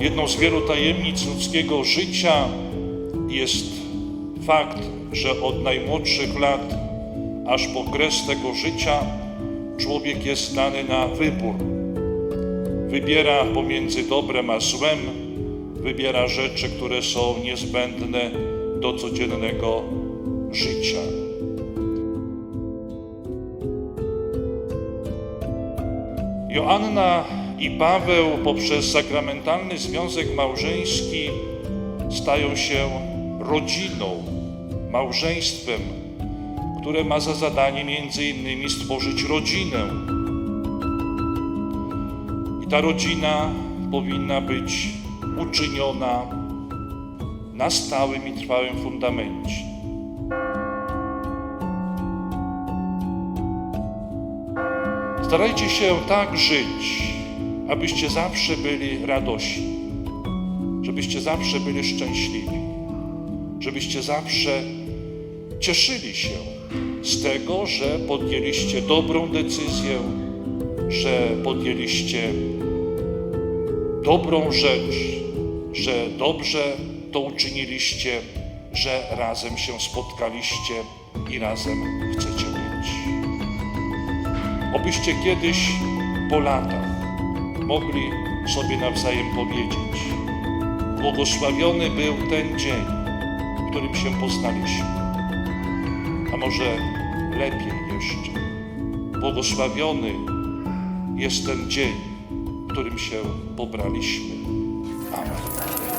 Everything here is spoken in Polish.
Jedną z wielu tajemnic ludzkiego życia jest fakt, że od najmłodszych lat aż po kres tego życia człowiek jest dany na wybór. Wybiera pomiędzy dobrem a złem, wybiera rzeczy, które są niezbędne do codziennego życia. Joanna i Paweł poprzez sakramentalny związek małżeński stają się rodziną, małżeństwem, które ma za zadanie między innymi stworzyć rodzinę. I ta rodzina powinna być uczyniona na stałym i trwałym fundamencie. Starajcie się tak żyć, abyście zawsze byli radośni, żebyście zawsze byli szczęśliwi, żebyście zawsze cieszyli się z tego, że podjęliście dobrą decyzję, że podjęliście dobrą rzecz, że dobrze to uczyniliście, że razem się spotkaliście i razem chcecie być. Obyście kiedyś po latach mogli sobie nawzajem powiedzieć: Błogosławiony był ten dzień, w którym się poznaliśmy. A może lepiej jeszcze, błogosławiony jest ten dzień, w którym się pobraliśmy. Amen.